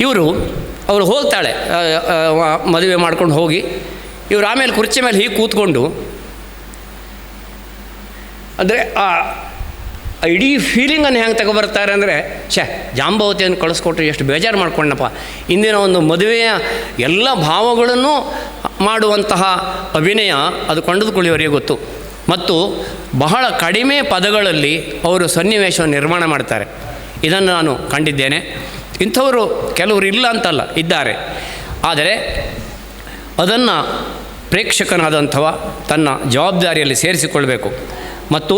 ಇವರು, ಅವರು ಹೋಗ್ತಾಳೆ ಮದುವೆ ಮಾಡ್ಕೊಂಡು ಹೋಗಿ. ಇವರು ಆಮೇಲೆ ಕುರ್ಚಿ ಮೇಲೆ ಹೀಗೆ ಕೂತ್ಕೊಂಡು, ಅಂದರೆ, ಆ ಇಡೀ ಫೀಲಿಂಗನ್ನು ಹೆಂಗೆ ತಗೊಬರ್ತಾರೆ ಅಂದರೆ, ಛೇ, ಜಾಂಬವತಿಯನ್ನು ಕಳಿಸ್ಕೊಟ್ರೆ ಎಷ್ಟು ಬೇಜಾರು ಮಾಡ್ಕೊಂಡಪ್ಪ ಇಂದಿನ ಒಂದು ಮದುವೆಯ ಎಲ್ಲ ಭಾವಗಳನ್ನು ಮಾಡುವಂತಹ ಅಭಿನಯ ಅದು ಕೊಂಡದುಕೊಳ್ಳಿಯವರಿಗೆ ಗೊತ್ತು. ಮತ್ತು ಬಹಳ ಕಡಿಮೆ ಪದಗಳಲ್ಲಿ ಅವರು ಸನ್ನಿವೇಶವನ್ನು ನಿರ್ಮಾಣ ಮಾಡ್ತಾರೆ. ಇದನ್ನು ನಾನು ಕಂಡಿದ್ದೇನೆ. ಇಂಥವರು ಕೆಲವರು ಇಲ್ಲ ಅಂತಲ್ಲ, ಇದ್ದಾರೆ. ಆದರೆ ಅದನ್ನು ಪ್ರೇಕ್ಷಕನಾದಂಥವ ತನ್ನ ಜವಾಬ್ದಾರಿಯಲ್ಲಿ ಸೇರಿಸಿಕೊಳ್ಬೇಕು. ಮತ್ತು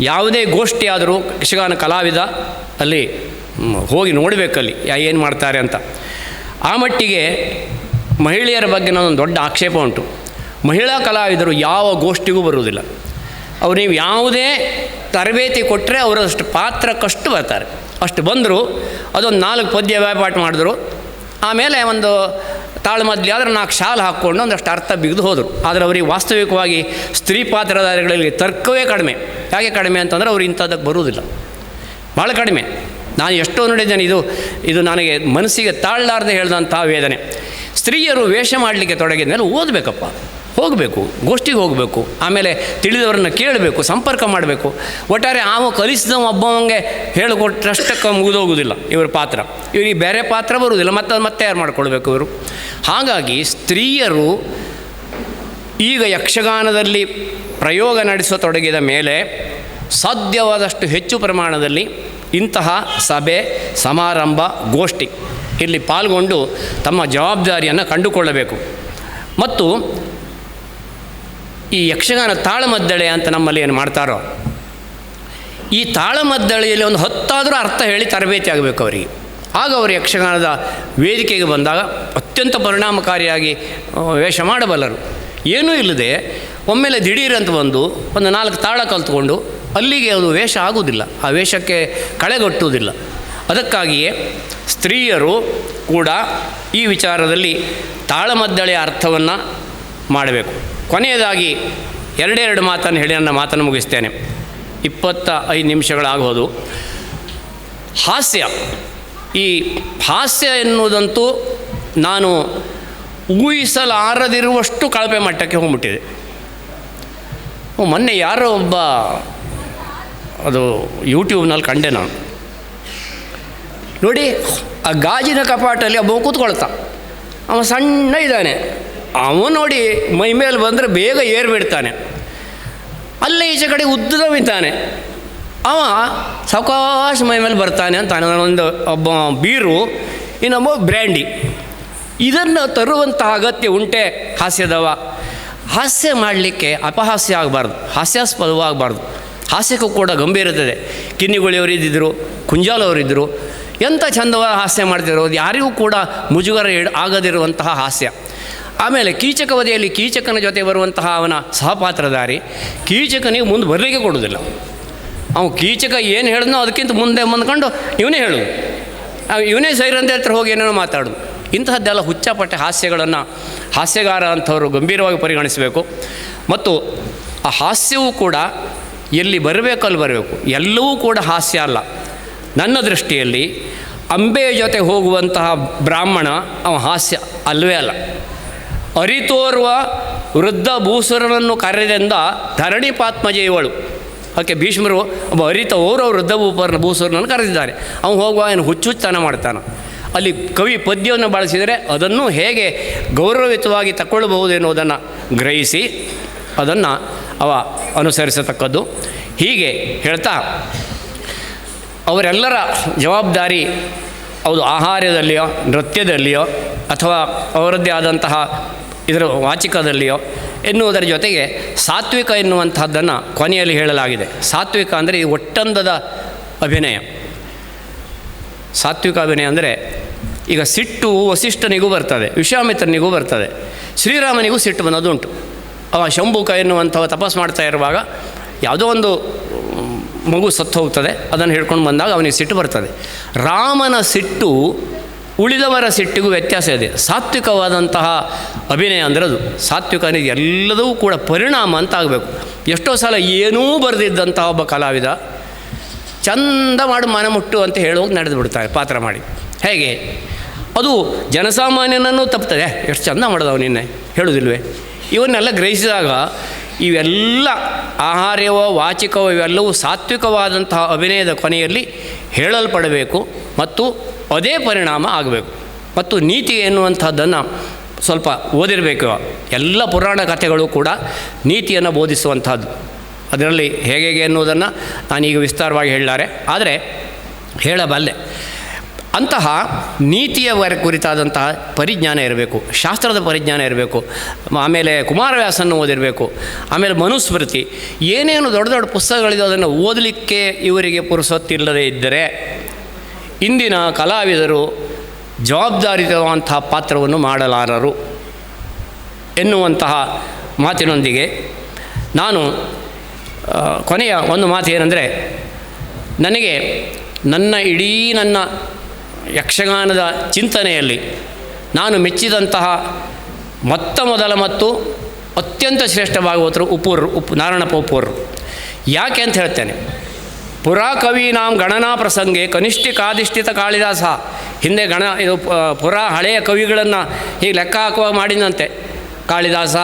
ಯಾವುದೇ ಗೋಷ್ಠಿಯಾದರೂ ಯಕ್ಷಗಾನ ಕಲಾವಿದ ಅಲ್ಲಿ ಹೋಗಿ ನೋಡಬೇಕಲ್ಲಿ ಏನು ಮಾಡ್ತಾರೆ ಅಂತ. ಆ ಮಟ್ಟಿಗೆ ಮಹಿಳೆಯರ ಬಗ್ಗೆ ನನ್ನೊಂದು ದೊಡ್ಡ ಆಕ್ಷೇಪ ಉಂಟು. ಮಹಿಳಾ ಕಲಾವಿದರು ಯಾವ ಗೋಷ್ಠಿಗೂ ಬರುವುದಿಲ್ಲ. ಅವ್ರು ನೀವು ಯಾವುದೇ ತರಬೇತಿ ಕೊಟ್ಟರೆ ಅವರಷ್ಟು ಪಾತ್ರಕ್ಕಷ್ಟು ಬರ್ತಾರೆ ಅಷ್ಟು ಬಂದರು, ಅದೊಂದು ನಾಲ್ಕು ಪದ್ಯ ವ್ಯಾಪಾಟ ಮಾಡಿದ್ರು. ಆಮೇಲೆ ಒಂದು ತಾಳ್ಮದ್ಲಿ ಆದರೆ ನಾಲ್ಕು ಶಾಲು ಹಾಕ್ಕೊಂಡು ಒಂದಷ್ಟು ಅರ್ಥ ಬಿಗಿದು ಹೋದರು. ಆದರೆ ಅವರಿಗೆ ವಾಸ್ತವಿಕವಾಗಿ ಸ್ತ್ರೀ ಪಾತ್ರಧಾರಿಗಳಲ್ಲಿ ತರ್ಕವೇ ಕಡಿಮೆ. ಯಾಕೆ ಕಡಿಮೆ ಅಂತಂದರೆ ಅವ್ರು ಇಂಥದ್ದಕ್ಕೆ ಬರುವುದಿಲ್ಲ. ಭಾಳ ಕಡಿಮೆ. ನಾನು ಎಷ್ಟೋ ನೋಡಿದ್ದೇನೆ, ಇದು ಇದು ನನಗೆ ಮನಸ್ಸಿಗೆ ತಾಳ್ಲಾರ್ದೆ ಹೇಳಿದಂಥ ವೇದನೆ. ಸ್ತ್ರೀಯರು ವೇಷ ಮಾಡಲಿಕ್ಕೆ ತೊಡಗಿದ ಮೇಲೆ ಓದಬೇಕಪ್ಪ. ಹೋಗಬೇಕು, ಗೋಷ್ಠಿಗೆ ಹೋಗಬೇಕು, ಆಮೇಲೆ ತಿಳಿದವರನ್ನ ಕೇಳಬೇಕು, ಸಂಪರ್ಕ ಮಾಡಬೇಕು. ಒಟ್ಟಾರೆ ಆವ ಕಲಿಸಿದ ಒಬ್ಬವಂಗೆ ಹೇಳಿಕೊಟ್ಟಷ್ಟಕ್ಕೆ ಮುಗಿದೋಗುವುದಿಲ್ಲ ಇವರ ಪಾತ್ರ. ಇವರಿಗೆ ಬೇರೆ ಪಾತ್ರ ಬರುವುದಿಲ್ಲ, ಮತ್ತೆ ಮತ್ತೆ ಯಾರು ಮಾಡ್ಕೊಳ್ಬೇಕು ಇವರು? ಹಾಗಾಗಿ ಸ್ತ್ರೀಯರು ಈಗ ಯಕ್ಷಗಾನದಲ್ಲಿ ಪ್ರಯೋಗ ನಡೆಸತೊಡಗಿದ ಮೇಲೆ ಸಾಧ್ಯವಾದಷ್ಟು ಹೆಚ್ಚು ಪ್ರಮಾಣದಲ್ಲಿ ಇಂತಹ ಸಭೆ, ಸಮಾರಂಭ, ಗೋಷ್ಠಿ ಇಲ್ಲಿ ಪಾಲ್ಗೊಂಡು ತಮ್ಮ ಜವಾಬ್ದಾರಿಯನ್ನು ಕಂಡುಕೊಳ್ಳಬೇಕು. ಮತ್ತು ಈ ಯಕ್ಷಗಾನ ತಾಳಮದ್ದಳೆ ಅಂತ ನಮ್ಮಲ್ಲಿ ಏನು ಮಾಡ್ತಾರೋ, ಈ ತಾಳಮದ್ದಳೆಯಲ್ಲಿ ಒಂದು ಹತ್ತಾದರೂ ಅರ್ಥ ಹೇಳಿ ತರಬೇತಿ ಆಗಬೇಕು ಅವರಿಗೆ. ಆಗ ಅವರು ಯಕ್ಷಗಾನದ ವೇದಿಕೆಗೆ ಬಂದಾಗ ಅತ್ಯಂತ ಪರಿಣಾಮಕಾರಿಯಾಗಿ ವೇಷ ಮಾಡಬಲ್ಲರು. ಏನೂ ಇಲ್ಲದೆ ಒಮ್ಮೆಲೆ ದಿಢೀರಂತ ಬಂದು ಒಂದು ನಾಲ್ಕು ತಾಳ ಕಲ್ತ್ಕೊಂಡು ಅಲ್ಲಿಗೆ ಅದು ವೇಷ ಆಗುವುದಿಲ್ಲ. ಆ ವೇಷಕ್ಕೆ ಕಳೆಗಟ್ಟುವುದಿಲ್ಲ. ಅದಕ್ಕಾಗಿಯೇ ಸ್ತ್ರೀಯರು ಕೂಡ ಈ ವಿಚಾರದಲ್ಲಿ ತಾಳಮದ್ದಳೆಯ ಅರ್ಥವನ್ನು ಮಾಡಬೇಕು. ಕೊನೆಯದಾಗಿ ಎರಡೆರಡು ಮಾತನ್ನು ಹೇಳಿ, ನನ್ನ ಮಾತನ್ನು ಮುಗಿಸ್ತೇನೆ. ಇಪ್ಪತ್ತ ಐದು ನಿಮಿಷಗಳಾಗೋದು ಹಾಸ್ಯ. ಈ ಹಾಸ್ಯ ಎನ್ನುವುದಂತೂ ನಾನು ಊಹಿಸಲಾರದಿರುವಷ್ಟು ಕಳಪೆ ಮಟ್ಟಕ್ಕೆ ಹೋಗ್ಬಿಟ್ಟಿದೆ. ಮೊನ್ನೆ ಯಾರೋ ಒಬ್ಬ, ಅದು ಯೂಟ್ಯೂಬ್ನಲ್ಲಿ ಕಂಡೆ ನಾನು. ನೋಡಿ, ಆ ಗಾಜಿನ ಕಪಾಟಲ್ಲಿ ಒಬ್ಬ ಕೂತ್ಕೊಳ್ತಾ. ಅವ ಸಣ್ಣ ಇದ್ದಾನೆ. ಅವ ನೋಡಿ ಮೈ ಮೇಲೆ ಬಂದರೆ ಬೇಗ ಏರ್ಬಿಡ್ತಾನೆ. ಅಲ್ಲೇ ಈಚೆ ಕಡೆ ಉದ್ದವಿದ್ದಾನೆ ಅವ ಸಾವಕಾಶ ಮೈ ಮೇಲೆ ಬರ್ತಾನೆ ಅಂತ ಒಂದು ಒಬ್ಬ ಬೀರು, ಇನ್ನೊಬ್ಬ ಬ್ರ್ಯಾಂಡಿ. ಇದನ್ನು ತರುವಂತಹ ಅಗತ್ಯ ಉಂಟೆ ಹಾಸ್ಯದವ. ಹಾಸ್ಯ ಮಾಡಲಿಕ್ಕೆ ಅಪಹಾಸ್ಯ ಆಗಬಾರ್ದು, ಹಾಸ್ಯಾಸ್ಪದವಾಗಬಾರ್ದು. ಹಾಸ್ಯಕ್ಕೂ ಕೂಡ ಗಂಭೀರತೆ ಕಿನ್ನಿಗುಳಿಯವರಿದ್ದರು ಕುಂಜಾಲವರಿದ್ದರು ಎಂಥ ಚಂದವಾದ ಹಾಸ್ಯ ಮಾಡ್ತಿರೋ ಯಾರಿಗೂ ಕೂಡ ಮುಜುಗರ ಆಗದಿರುವಂತಹ ಹಾಸ್ಯ. ಆಮೇಲೆ ಕೀಚಕವಧಿಯಲ್ಲಿ ಕೀಚಕನ ಜೊತೆ ಬರುವಂತಹ ಅವನ ಸಹಪಾತ್ರಧಾರಿ ಕೀಚಕನಿಗೆ ಮುಂದೆ ಬರಲಿಕ್ಕೆ ಕೊಡೋದಿಲ್ಲ ಅವನು ಕೀಚಕ ಏನು ಹೇಳಿದ್ನೋ ಅದಕ್ಕಿಂತ ಮುಂದೆ ಮುಂದ್ಕೊಂಡು ಇವನೇ ಹೇಳೋದು. ಇವನೇ ಸೈರಂತೆ ಹತ್ರ ಹೋಗಿ ಏನೇನೋ ಮಾತಾಡೋದು. ಇಂತಹದ್ದೆಲ್ಲ ಹುಚ್ಚಪಟ್ಟೆ ಹಾಸ್ಯಗಳನ್ನು ಹಾಸ್ಯಗಾರ ಅಂಥವರು ಗಂಭೀರವಾಗಿ ಪರಿಗಣಿಸಬೇಕು. ಮತ್ತು ಆ ಹಾಸ್ಯವೂ ಕೂಡ ಎಲ್ಲಿ ಬರಬೇಕು ಅಲ್ಲಿ ಬರಬೇಕು. ಎಲ್ಲವೂ ಕೂಡ ಹಾಸ್ಯ ಅಲ್ಲ. ನನ್ನ ದೃಷ್ಟಿಯಲ್ಲಿ ಅಂಬೆಯ ಜೊತೆ ಹೋಗುವಂತಹ ಬ್ರಾಹ್ಮಣ ಅವನ ಹಾಸ್ಯ ಅಲ್ಲವೇ ಅಲ್ಲ. ಅರಿತೋರ್ವ ವೃದ್ಧ ಭೂಸುರನನ್ನು ಕರೆದೆಂದ ಧರಣಿ ಪಾತ್ಮಜೇವಳು ಓಕೆ ಭೀಷ್ಮರು ಒಬ್ಬ ಅರಿತ ಓರ್ವ ವೃದ್ಧ ಭೂಪರ್ನ ಭೂಸುರನನ್ನು ಕರೆದಿದ್ದಾರೆ. ಅವನು ಹೋಗುವ ಏನು ಹುಚ್ಚುಚ್ಚನ ಮಾಡ್ತಾನೆ. ಅಲ್ಲಿ ಕವಿ ಪದ್ಯವನ್ನು ಬಳಸಿದರೆ ಅದನ್ನು ಹೇಗೆ ಗೌರವಯುತವಾಗಿ ತಗೊಳ್ಳಬಹುದು ಎನ್ನುವುದನ್ನು ಗ್ರಹಿಸಿ ಅದನ್ನು ಅವ ಅನುಸರಿಸತಕ್ಕದ್ದು. ಹೀಗೆ ಹೇಳ್ತಾ, ಅವರೆಲ್ಲರ ಜವಾಬ್ದಾರಿ ಹೌದು, ಆಹಾರದಲ್ಲಿಯೋ, ನೃತ್ಯದಲ್ಲಿಯೋ ಅಥವಾ ಅವರದ್ದೇ ಆದಂತಹ ಇದರ ವಾಚಿಕದಲ್ಲಿಯೋ ಎನ್ನುವುದರ ಜೊತೆಗೆ ಸಾತ್ವಿಕ ಎನ್ನುವಂತಹದ್ದನ್ನು ಕೊನೆಯಲ್ಲಿ ಹೇಳಲಾಗಿದೆ. ಸಾತ್ವಿಕ ಅಂದರೆ ಈ ಒಟ್ಟಂದದ ಅಭಿನಯ. ಸಾತ್ವಿಕ ಅಭಿನಯ ಅಂದರೆ ಈಗ ಸಿಟ್ಟು ವಸಿಷ್ಠನಿಗೂ ಬರ್ತದೆ, ವಿಶ್ವಾಮಿತ್ರನಿಗೂ ಬರ್ತದೆ, ಶ್ರೀರಾಮನಿಗೂ ಸಿಟ್ಟು ಬಂದದುಂಟು ಅವ ಶಂಭುಕ ಎನ್ನುವಂಥವ ತಪಸ್ ಮಾಡ್ತಾ ಇರುವಾಗ ಯಾವುದೋ ಒಂದು ಮಗು ಸತ್ತು ಹೋಗ್ತದೆ, ಅದನ್ನು ಹಿಡ್ಕೊಂಡು ಬಂದಾಗ ಅವನಿಗೆ ಸಿಟ್ಟು ಬರ್ತದೆ. ರಾಮನ ಸಿಟ್ಟು ಉಳಿದವರ ಸಿಟ್ಟಿಗೂ ವ್ಯತ್ಯಾಸ ಇದೆ. ಸಾತ್ವಿಕವಾದಂತಹ ಅಭಿನಯ ಅಂದರೆ ಅದು. ಸಾತ್ವಿಕನಿಗೆ ಎಲ್ಲದೂ ಕೂಡ ಪರಿಣಾಮ ಅಂತ ಆಗಬೇಕು. ಎಷ್ಟೋ ಸಲ ಏನೂ ಬರೆದಿದ್ದಂತಹ ಒಬ್ಬ ಕಲಾವಿದ ಚಂದ ಮಾಡಿ ಮನೆ ಮುಟ್ಟು ಅಂತ ಹೇಳುವಾಗ ನಡೆದು ಬಿಡ್ತಾರೆ ಪಾತ್ರ ಮಾಡಿ. ಹೇಗೆ? ಅದು ಜನಸಾಮಾನ್ಯನನ್ನು ತಪ್ತದೆ. ಎಷ್ಟು ಚಂದ ಮಾಡಿದವ ನಿನ್ನೆ. ಹೇಳುವುದಿಲ್ವೇ ಇವನ್ನೆಲ್ಲ ಗ್ರಹಿಸಿದಾಗ ಇವೆಲ್ಲ ಆಹಾರ್ಯವೋ, ವಾಚಿಕವೋ, ಇವೆಲ್ಲವೂ ಸಾತ್ವಿಕವಾದಂತಹ ಅಭಿನಯದ ಕೊನೆಯಲ್ಲಿ ಹೇಳಲ್ಪಡಬೇಕು. ಮತ್ತು ಅದೇ ಪರಿಣಾಮ ಆಗಬೇಕು. ಮತ್ತು ನೀತಿ ಎನ್ನುವಂಥದ್ದನ್ನು ಸ್ವಲ್ಪ ಓದಿರಬೇಕು. ಎಲ್ಲ ಪುರಾಣ ಕಥೆಗಳು ಕೂಡ ನೀತಿಯನ್ನು ಬೋಧಿಸುವಂಥದ್ದು. ಅದರಲ್ಲಿ ಹೇಗೆ ಹೇಗೆ ಎನ್ನುವುದನ್ನು ನಾನೀಗ ವಿಸ್ತಾರವಾಗಿ ಹೇಳಲಾರೆ. ಆದರೆ ಹೇಳಬಲ್ಲೆ. ಅಂತಹ ನೀತಿಯ ಕುರಿತಾದಂತಹ ಪರಿಜ್ಞಾನ ಇರಬೇಕು. ಶಾಸ್ತ್ರದ ಪರಿಜ್ಞಾನ ಇರಬೇಕು. ಆಮೇಲೆ ಕುಮಾರವ್ಯಾಸನ್ನು ಓದಿರಬೇಕು. ಆಮೇಲೆ ಮನುಸ್ಮೃತಿ. ಏನೇನು ದೊಡ್ಡ ದೊಡ್ಡ ಪುಸ್ತಕಗಳಿದೆ ಅದನ್ನು ಓದಲಿಕ್ಕೆ ಇವರಿಗೆ ಪುರುಸೊತ್ತಿಲ್ಲದೆ ಇದ್ದರೆ ಇಂದಿನ ಕಲಾವಿದರು ಜವಾಬ್ದಾರಿತವಾದಂತಹ ಪಾತ್ರವನ್ನು ಮಾಡಲಾರರು ಎನ್ನುವಂತಹ ಮಾತಿನೊಂದಿಗೆ ನಾನು ಕೊನೆಯ ಒಂದು ಮಾತು ಏನಂದರೆ ನನಗೆ ನನ್ನ ಇಡೀ ನನ್ನ ಯಕ್ಷಗಾನದ ಚಿಂತನೆಯಲ್ಲಿ ನಾನು ಮೆಚ್ಚಿದಂತಹ ಮೊತ್ತ ಮೊದಲ ಮತ್ತು ಅತ್ಯಂತ ಶ್ರೇಷ್ಠ ಭಾಗವತರು ಉಪ್ಪೂರು ಉಪ್ಪು ನಾರಾಯಣಪ್ಪ ಉಪ್ಪೂರು ಯಾಕೆ ಅಂತ ಹೇಳ್ತೇನೆ ಪುರಾ ಕವೀನಾಂ ಗಣನಾ ಪ್ರಸಂಗೆ ಕನಿಷ್ಠಿಕಾಧಿಷ್ಠಿತ ಕಾಳಿದಾಸ. ಹಿಂದೆ ಗಣ, ಇದು ಪುರಾ ಹಳೆಯ ಕವಿಗಳನ್ನು ಹೀಗೆ ಲೆಕ್ಕ ಹಾಕುವ ಮಾಡಿದಂತೆ ಕಾಳಿದಾಸ,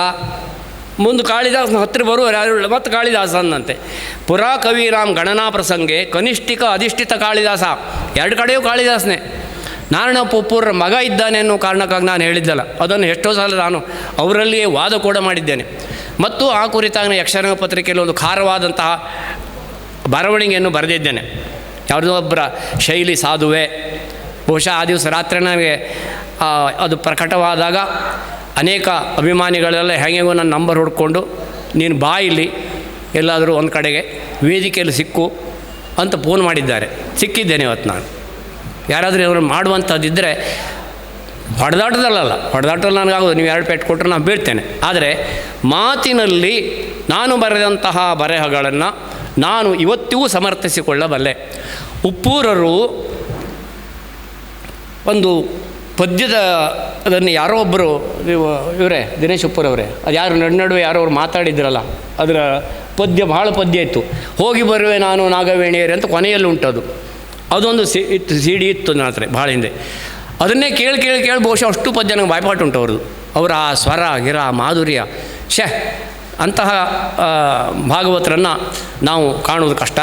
ಮುಂದೆ ಕಾಳಿದಾಸನ ಹತ್ತಿರ ಬರುವರು ಯಾರು ಮತ್ತು ಕಾಳಿದಾಸ ಅಂದಂತೆ ಪುರಾ ಕವಿರಾಮ್ ಗಣನಾ ಪ್ರಸಂಗೆ ಕನಿಷ್ಠಿಕ ಅಧಿಷ್ಠಿತ ಕಾಳಿದಾಸ. ಎರಡು ಕಡೆಯೂ ಕಾಳಿದಾಸನೇ. ನಾರಾಯಣ ಪುಪ್ಪೂರ ಮಗ ಇದ್ದಾನೆ ಅನ್ನೋ ಕಾರಣಕ್ಕಾಗಿ ನಾನು ಹೇಳಿದ್ದಲ್ಲ. ಅದನ್ನು ಎಷ್ಟೋ ಸಲ ನಾನು ಅವರಲ್ಲಿಯೇ ವಾದ ಕೂಡ ಮಾಡಿದ್ದೇನೆ. ಮತ್ತು ಆ ಕುರಿತಾಗಿ ಯಕ್ಷರಂಗ ಪತ್ರಿಕೆಯಲ್ಲಿ ಒಂದು ಖಾರವಾದಂತಹ ಬರವಣಿಗೆಯನ್ನು ಬರೆದಿದ್ದೇನೆ. ಯಾವುದೋ ಒಬ್ಬರ ಶೈಲಿ ಸಾಧುವೆ, ಬಹುಶಃ ಆ ದಿವಸ ರಾತ್ರಿ ನನಗೆ ಅದು ಪ್ರಕಟವಾದಾಗ ಅನೇಕ ಅಭಿಮಾನಿಗಳೆಲ್ಲ ಹೇಗೇಗೋ ನನ್ನ ನಂಬರ್ ಹುಡ್ಕೊಂಡು, ನೀನು ಬಾ ಇಲ್ಲಿ, ಎಲ್ಲಾದರೂ ಒಂದು ಕಡೆಗೆ, ವೇದಿಕೆಯಲ್ಲಿ ಸಿಕ್ಕು ಅಂತ ಫೋನ್ ಮಾಡಿದ್ದಾರೆ. ಸಿಕ್ಕಿದ್ದೇನೆ ಇವತ್ತು ನಾನು. ಯಾರಾದರೂ ಇವರು ಮಾಡುವಂಥದ್ದಿದ್ದರೆ ಹೊಡೆದಾಟದಲ್ಲಲ್ಲ, ಹೊಡೆದಾಟದಲ್ಲಿ ನನಗಾಗೋದು, ನೀವು ಎರಡು ಪೇಟ್ ಕೊಟ್ಟರೆ ನಾನು ಬೀಳ್ತೇನೆ. ಆದರೆ ಮಾತಿನಲ್ಲಿ ನಾನು ಬರೆದಂತಹ ಬರೆಹಗಳನ್ನು ನಾನು ಇವತ್ತಿಗೂ ಸಮರ್ಥಿಸಿಕೊಳ್ಳಬಲ್ಲೆ. ಉಪ್ಪೂರರು ಒಂದು ಪದ್ಯದ, ಅದನ್ನು ಯಾರೋ ಒಬ್ಬರು ಇವರೇ, ದಿನೇಶ್ ಉಪ್ಪೂರವರೇ ಅದು ಯಾರು, ನಡು, ನಡುವೆ ಯಾರೋ ಅವ್ರು ಮಾತಾಡಿದ್ರಲ್ಲ, ಅದರ ಪದ್ಯ ಭಾಳ ಪದ್ಯ ಇತ್ತು. ಹೋಗಿ ಬರುವೆ ನಾನು ನಾಗವೇಣಿಯರೇ ಅಂತ ಕೊನೆಯಲ್ಲಿ ಉಂಟದು. ಅದೊಂದು ಸಿ, ಇತ್ತು ಸಿ ಡಿ ಇತ್ತು ನನ್ನ ಹತ್ರ ಭಾಳ ಹಿಂದೆ. ಅದನ್ನೇ ಕೇಳಿ ಕೇಳಿ ಕೇಳಿ, ಬಹುಶಃ ಅಷ್ಟು ಪದ್ಯ ನಂಗೆ ಬಾಯ್ಪಾಟು ಉಂಟು ಅವ್ರದ್ದು. ಅವರ ಆ ಸ್ವರ, ಗಿರ, ಮಾಧುರ್ಯ ಶೇ ಅಂತಹ ಭಾಗವತರನ್ನು ನಾವು ಕಾಣುವುದು ಕಷ್ಟ.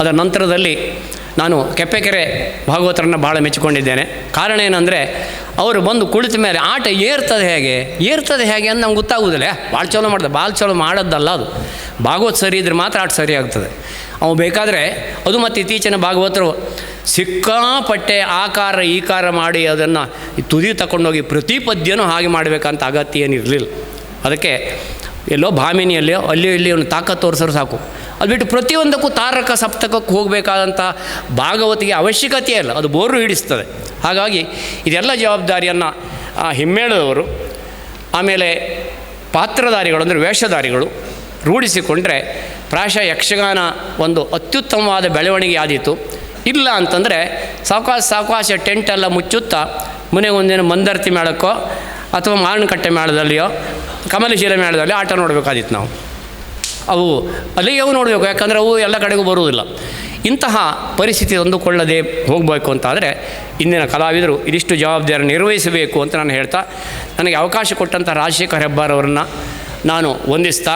ಅದರ ನಂತರದಲ್ಲಿ ನಾನು ಕೆಪ್ಪೆಕೆರೆ ಭಾಗವತರನ್ನು ಭಾಳ ಮೆಚ್ಚಿಕೊಂಡಿದ್ದೇನೆ. ಕಾರಣ ಏನಂದರೆ, ಅವರು ಬಂದು ಕುಳಿತ ಮೇಲೆ ಆಟ ಏರ್ತದೆ ಹೇಗೆ? ಏರ್ತದೆ ಹೇಗೆ ಅಂತ ನಮ್ಗೆ ಗೊತ್ತಾಗೋದಿಲ್ಲ ಭಾಳ ಚಲೋ ಮಾಡ್ದೆ, ಭಾಳ ಚಲೋ ಮಾಡೋದಲ್ಲ ಅದು. ಭಾಗವತ್ ಸರಿ ಇದ್ರೆ ಮಾತ್ರ ಆಟ ಸರಿ ಆಗ್ತದೆ. ಅವು ಬೇಕಾದರೆ, ಅದು ಮತ್ತು ಇತ್ತೀಚಿನ ಭಾಗವತರು ಸಿಕ್ಕಾಪಟ್ಟೆ ಆಕಾರ, ಈಕಾರ ಮಾಡಿ ಅದನ್ನು ತುದಿ ತಗೊಂಡೋಗಿ ಪ್ರತಿ ಪದ್ಯನೂ ಹಾಗೆ ಮಾಡಬೇಕಂತ ಅಗತ್ಯ ಏನಿರಲಿಲ್ಲ. ಅದಕ್ಕೆ ಎಲ್ಲೋ ಭಾಮಿನಿಯಲ್ಲಿಯೋ ಅಲ್ಲಿ ಇಲ್ಲಿ ಅವನು ತಾಕತ್ತು ತೋರಿಸೋರು ಸಾಕು. ಅದು ಬಿಟ್ಟು ಪ್ರತಿಯೊಂದಕ್ಕೂ ತಾರಕ ಸಪ್ತಕಕ್ಕೆ ಹೋಗಬೇಕಾದಂಥ ಭಾಗವತಿಗೆ ಅವಶ್ಯಕತೆ ಇಲ್ಲ. ಅದು ಬೋರು ಹಿಡಿಸ್ತದೆ. ಹಾಗಾಗಿ ಇದೆಲ್ಲ ಜವಾಬ್ದಾರಿಯನ್ನು, ಆ ಹಿಮ್ಮೇಳದವರು, ಆಮೇಲೆ ಪಾತ್ರಧಾರಿಗಳು ಅಂದರೆ ವೇಷಧಾರಿಗಳು ರೂಢಿಸಿಕೊಂಡ್ರೆ ಪ್ರಾಯಶಃ ಯಕ್ಷಗಾನ ಒಂದು ಅತ್ಯುತ್ತಮವಾದ ಬೆಳವಣಿಗೆ ಆದೀತು. ಇಲ್ಲ ಅಂತಂದರೆ ಸಾವಕಾಶ ಸಾವಕಾಶ ಟೆಂಟೆಲ್ಲ ಮುಚ್ಚುತ್ತಾ, ಮನೆಗೊಂದಿನ ಮಂದರ್ತಿ ಮೇಳಕ್ಕೋ ಅಥವಾ ಮಾವಿನಕಟ್ಟೆ ಮೇಳದಲ್ಲಿಯೋ ಕಮಲಶೀಲ ಮೇಳದಲ್ಲಿ ಆಟ ನೋಡಬೇಕಾದಿತ್ತು ನಾವು. ಅವು ಅಲ್ಲಿಗೆ ಅವು ನೋಡಬೇಕು, ಯಾಕಂದರೆ ಅವು ಎಲ್ಲ ಕಡೆಗೂ ಬರುವುದಿಲ್ಲ. ಇಂತಹ ಪರಿಸ್ಥಿತಿ ಹೊಂದಿಕೊಳ್ಳದೆ ಹೋಗಬೇಕು ಅಂತಾದರೆ ಇಂದಿನ ಕಲಾವಿದರು ಇದಿಷ್ಟು ಜವಾಬ್ದಾರಿ ನಿರ್ವಹಿಸಬೇಕು ಅಂತ ನಾನು ಹೇಳ್ತಾ, ನನಗೆ ಅವಕಾಶ ಕೊಟ್ಟಂಥ ರಾಜಶೇಖರ್ ಹೆಬ್ಬಾರವರನ್ನು ನಾನು ವಂದಿಸ್ತಾ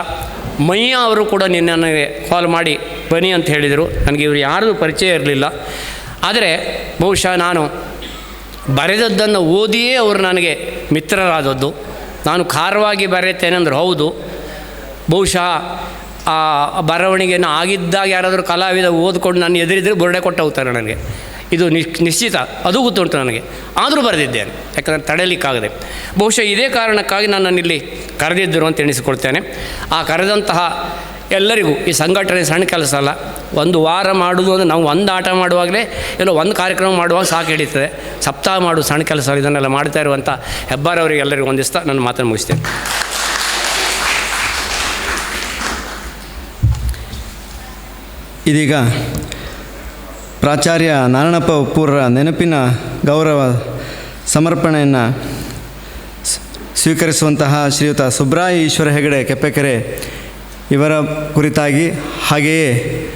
ಮಯ್ಯ ಅವರು ಕೂಡ ನಿನ್ನೆ ನನಗೆ ಕಾಲ್ ಮಾಡಿ ಬನ್ನಿ ಅಂತ ಹೇಳಿದರು. ನನಗೆ ಇವರು ಯಾರಿಗೂ ಪರಿಚಯ ಇರಲಿಲ್ಲ. ಆದರೆ ಬಹುಶಃ ನಾನು ಬರೆದದ್ದನ್ನು ಓದಿಯೇ ಅವರು ನನಗೆ ಮಿತ್ರರಾದದ್ದು. ನಾನು ಖಾರವಾಗಿ ಬರೆಯುತ್ತೇನೆ ಅಂದ್ರೆ ಹೌದು. ಬಹುಶಃ ಆ ಬರವಣಿಗೆಯನ್ನು ಆಗಿದ್ದಾಗ ಯಾರಾದರೂ ಕಲಾವಿದ ಓದ್ಕೊಂಡು ನಾನು ಎದುರಿದ್ರೆ ಬುರುಡೆ ಕೊಟ್ಟು ಹೋಗ್ತಾರೆ ನನಗೆ. ಇದು ನಿಶ್ ನಿಶ್ಚಿತ. ಅದು ಗೊತ್ತುಂಟು ನನಗೆ. ಆದರೂ ಬರೆದಿದ್ದೇನೆ. ಯಾಕಂದರೆ ತಡೆಯಲಿಕ್ಕಾಗದೆ. ಬಹುಶಃ ಇದೇ ಕಾರಣಕ್ಕಾಗಿ ನಾನು ಇಲ್ಲಿ ಕರೆದಿದ್ದರು ಅಂತ ಎಣಿಸಿಕೊಡ್ತೇನೆ ಆ ಕರೆದಂತಹ ಎಲ್ಲರಿಗೂ ಈ ಸಂಘಟನೆ ಸಣ್ಣ ಕೆಲಸ ಅಲ್ಲ ಒಂದು ವಾರ ಮಾಡೋದು ಅಂದರೆ ನಾವು ಒಂದು ಆಟ ಮಾಡುವಾಗಲೇ ಏನೋ ಒಂದು ಕಾರ್ಯಕ್ರಮ ಮಾಡುವಾಗ ಸಾಕು ಹಿಡಿತದೆ ಸಪ್ತಾಹ ಮಾಡು ಸಣ್ಣ ಕೆಲಸ. ಇದನ್ನೆಲ್ಲ ಮಾಡ್ತಾ ಇರುವಂಥ ಹೆಬ್ಬಾರವರಿಗೆ ಎಲ್ಲರಿಗೂ ಒಂದಿಸ್ತಾ ನಾನು ಮಾತನ್ನು ಮುಗಿಸ್ತೇನೆ ಇದೀಗ ಪ್ರಾಚಾರ್ಯ ನಾರಾಯಣಪ್ಪ ಉಪ್ಪೂರರ ನೆನಪಿನ ಗೌರವ ಸಮರ್ಪಣೆಯನ್ನು ಸ್ವೀಕರಿಸುವಂತಹ ಶ್ರೀಯುತ ಸುಬ್ರಾಯಿ ಈಶ್ವರ ಹೆಗಡೆ ಕೆಪ್ಪೆಕೆರೆ ಇವರ ಕುರಿತಾಗಿ ಹಾಗೆಯೇ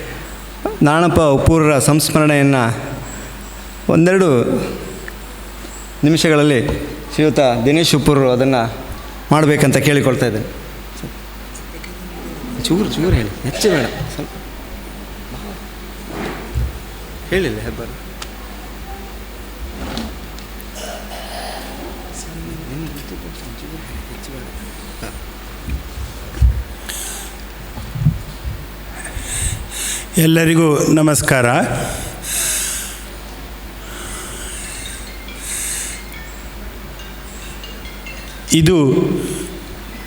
ನಾಣಪ್ಪ ಉಪ್ಪೂರರ ಸಂಸ್ಮರಣೆಯನ್ನು ಒಂದೆರಡು ನಿಮಿಷಗಳಲ್ಲಿ ಶ್ರೀಯುತ ದಿನೇಶ್ ಉಪ್ಪೂರರು ಅದನ್ನು ಮಾಡಬೇಕಂತ ಕೇಳಿಕೊಳ್ತಾ ಇದ್ದೇನೆ. ಚೂರು ಚೂರು ಹೇಳಿ. ಹೆಚ್ಚು ಬೇಡ. ಸ್ವಲ್ಪ. ಹೇಳಿಲ್ಲ ಹೆಬ್ಬಾರು. ಎಲ್ಲರಿಗೂ ನಮಸ್ಕಾರ. ಇದು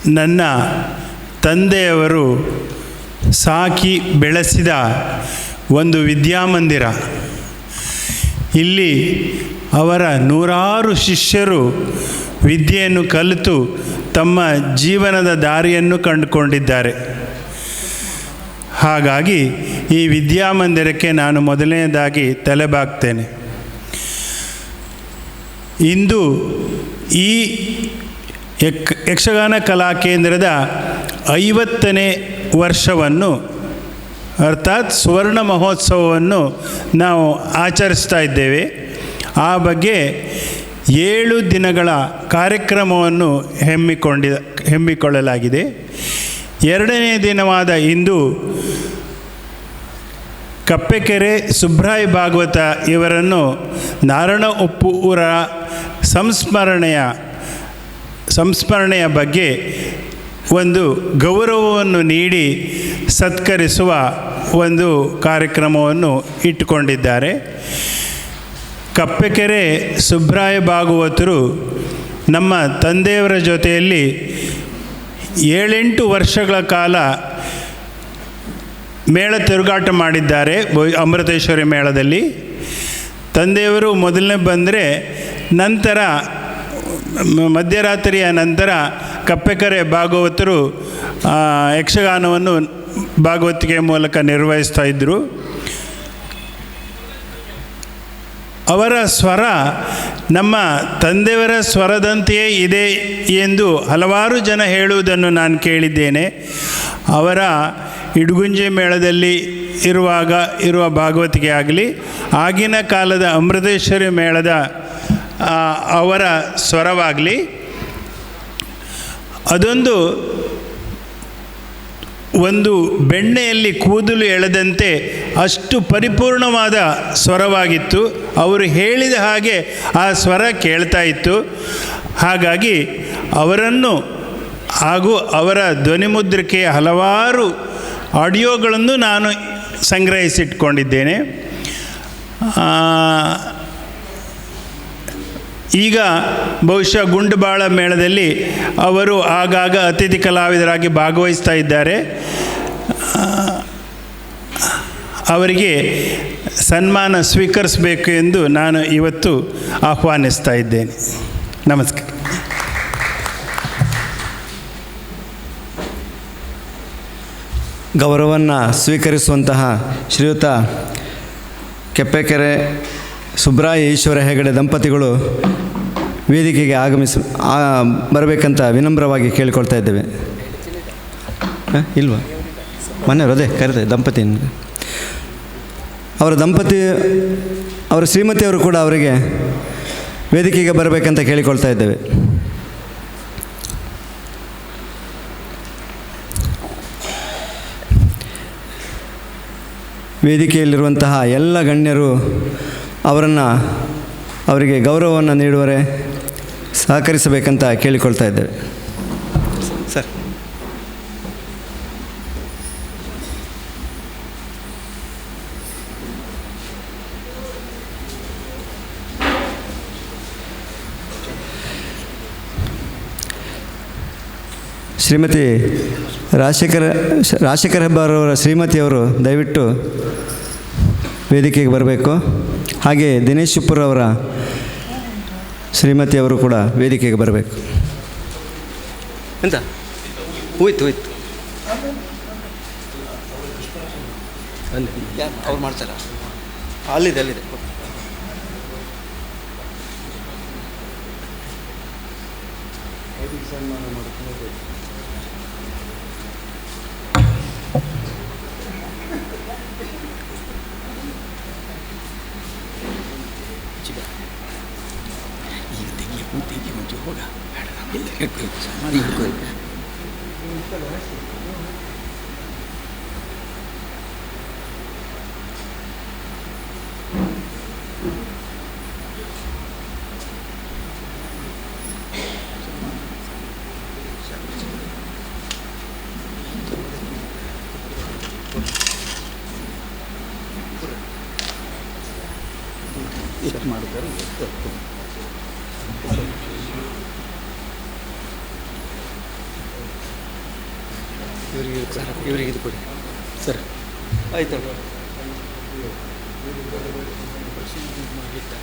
ನನ್ನ ತಂದೆಯವರು ಸಾಕಿ ಬೆಳೆಸಿದ ಒಂದು ವಿದ್ಯಾಮಂದಿರ. ಇಲ್ಲಿ ಅವರ ನೂರಾರು ಶಿಷ್ಯರು ವಿದ್ಯೆಯನ್ನು ಕಲಿತು ತಮ್ಮ ಜೀವನದ ದಾರಿಯನ್ನು ಕಂಡುಕೊಂಡಿದ್ದಾರೆ. ಹಾಗಾಗಿ ಈ ವಿದ್ಯಾಮಂದಿರಕ್ಕೆ ನಾನು ಮೊದಲನೇದಾಗಿ ತಲೆಬಾಗ್ತೇನೆ. ಇಂದು ಈ ಯಕ್, ಯಕ್ಷಗಾನ ಕಲಾ ಕೇಂದ್ರದ ಐವತ್ತನೇ ವರ್ಷವನ್ನು, ಅರ್ಥಾತ್ ಸುವರ್ಣ ಮಹೋತ್ಸವವನ್ನು ನಾವು ಆಚರಿಸ್ತಾ ಇದ್ದೇವೆ. ಆ ಬಗ್ಗೆ ಏಳು ದಿನಗಳ ಕಾರ್ಯಕ್ರಮವನ್ನು ಹೆಮ್ಮಿಕೊಂಡಿದ, ಹೆಮ್ಮಿಕೊಳ್ಳಲಾಗಿದೆ. ಎರಡನೇ ದಿನವಾದ ಇಂದು ಕಪ್ಪೆಕೆರೆ ಸುಬ್ರಾಯ್ ಭಾಗವತ ಇವರನ್ನು ನಾರಣ ಉಪ್ಪೂರ ಸಂಸ್ಮರಣೆಯ ಸಂಸ್ಮರಣೆಯ ಬಗ್ಗೆ ಒಂದು ಗೌರವವನ್ನು ನೀಡಿ ಸತ್ಕರಿಸುವ ಒಂದು ಕಾರ್ಯಕ್ರಮವನ್ನು ಇಟ್ಟುಕೊಂಡಿದ್ದಾರೆ. ಕಪ್ಪೆಕೆರೆ ಸುಬ್ರಾಯ ಭಾಗವತರು ನಮ್ಮ ತಂದೆಯವರ ಜೊತೆಯಲ್ಲಿ ಏಳೆಂಟು ವರ್ಷಗಳ ಕಾಲ ಮೇಳ ತಿರುಗಾಟ ಮಾಡಿದ್ದಾರೆ ಅಮೃತೇಶ್ವರಿ ಮೇಳದಲ್ಲಿ. ತಂದೆಯವರು ಮೊದಲನೇ ಬಂದರೆ ನಂತರ ಮಧ್ಯರಾತ್ರಿಯ ನಂತರ ಕಪ್ಪೆಕರೆ ಭಾಗವತರು ಯಕ್ಷಗಾನವನ್ನು ಭಾಗವತಿಕೆಯ ಮೂಲಕ ನಿರ್ವಹಿಸ್ತಾ ಇದ್ದರು ಅವರ ಸ್ವರ ನಮ್ಮ ತಂದೆಯವರ ಸ್ವರದಂತೆಯೇ ಇದೆ ಎಂದು ಹಲವಾರು ಜನ ಹೇಳುವುದನ್ನು ನಾನು ಕೇಳಿದ್ದೇನೆ. ಅವರ ಇಡುಗುಂಜೆ ಮೇಳದಲ್ಲಿ ಇರುವಾಗ ಇರುವ ಭಾಗವತಿಗೆ ಆಗಲಿ, ಆಗಿನ ಕಾಲದ ಅಮೃತೇಶ್ವರಿ ಮೇಳದ ಅವರ ಸ್ವರವಾಗಲಿ, ಅದೊಂದು ಒಂದು ಬೆಣ್ಣೆಯಲ್ಲಿ ಕೂದಲು ಎಳೆದಂತೆ ಅಷ್ಟು ಪರಿಪೂರ್ಣವಾದ ಸ್ವರವಾಗಿತ್ತು. ಅವರು ಹೇಳಿದ ಹಾಗೆ ಆ ಸ್ವರ ಕೇಳ್ತಾ ಇತ್ತು. ಹಾಗಾಗಿ ಅವರನ್ನು ಹಾಗೂ ಅವರ ಧ್ವನಿಮುದ್ರಿಕೆ ಹಲವಾರು ಆಡಿಯೋಗಳನ್ನು ನಾನು ಸಂಗ್ರಹಿಸಿಟ್ಕೊಂಡಿದ್ದೇನೆ. ಈಗ ಬಹುಶಃ ಗುಂಡುಬಾಳ ಮೇಳದಲ್ಲಿ ಅವರು ಆಗಾಗ ಅತಿಥಿ ಕಲಾವಿದರಾಗಿ ಭಾಗವಹಿಸ್ತಾ ಇದ್ದಾರೆ. ಅವರಿಗೆ ಸನ್ಮಾನ ಸ್ವೀಕರಿಸಬೇಕು ಎಂದು ನಾನು ಇವತ್ತು ಆಹ್ವಾನಿಸ್ತಾ ಇದ್ದೇನೆ. ನಮಸ್ಕಾರ. ಗೌರವವನ್ನು ಸ್ವೀಕರಿಸುವಂತಹ ಶ್ರೀಯುತ ಕೆಪ್ಪೆಕೆರೆ ಸುಬ್ರಾಯ ಈಶ್ವರ ಹೆಗಡೆ ದಂಪತಿಗಳು ವೇದಿಕೆಗೆ ಆಗಮಿಸ ಬರಬೇಕಂತ ವಿನಮ್ರವಾಗಿ ಕೇಳಿಕೊಳ್ತಾ ಇದ್ದೇವೆ? ಇಲ್ವಾ? ಮನೆಯವರು ಅದೇ ಕರೆದೆ ದಂಪತಿ ಅವರ ದಂಪತಿ, ಅವರ ಶ್ರೀಮತಿಯವರು ಕೂಡ ಅವರಿಗೆ ವೇದಿಕೆಗೆ ಬರಬೇಕಂತ ಕೇಳಿಕೊಳ್ತಾ ಇದ್ದೇವೆ. ವೇದಿಕೆಯಲ್ಲಿರುವಂತಹ ಎಲ್ಲ ಗಣ್ಯರು ಅವರನ್ನು ಅವರಿಗೆ ಗೌರವವನ್ನು ನೀಡುವರೆ ಸಹಕರಿಸಬೇಕಂತ ಕೇಳಿಕೊಳ್ತಾ ಇದ್ದೇವೆ. ಶ್ರೀಮತಿ ರಾಜಶೇಖರ ರಾಜಶೇಖರ ಹೆಬ್ಬಾರವರ ಶ್ರೀಮತಿಯವರು ದಯವಿಟ್ಟು ವೇದಿಕೆಗೆ ಬರಬೇಕು. ಹಾಗೆ ದಿನೇಶ್ ಅವರ ಶ್ರೀಮತಿಯವರು ಕೂಡ ವೇದಿಕೆಗೆ ಬರಬೇಕು. ಎಂತ? ಹೋಯ್ತು ಹೋಯ್ತು. ಅವ್ರು ಮಾಡ್ತಾರ? ಅಲ್ಲಿದೆ ಅಲ್ಲಿದೆ. 結構ですあまり低い。Thank you. ಇದು ಸರ್ ಇವರಿಗೆ ಇದು ಕೊಡಿ. ಸರ್ ಆಯಿತು. ಮಾಡಿದ್ದ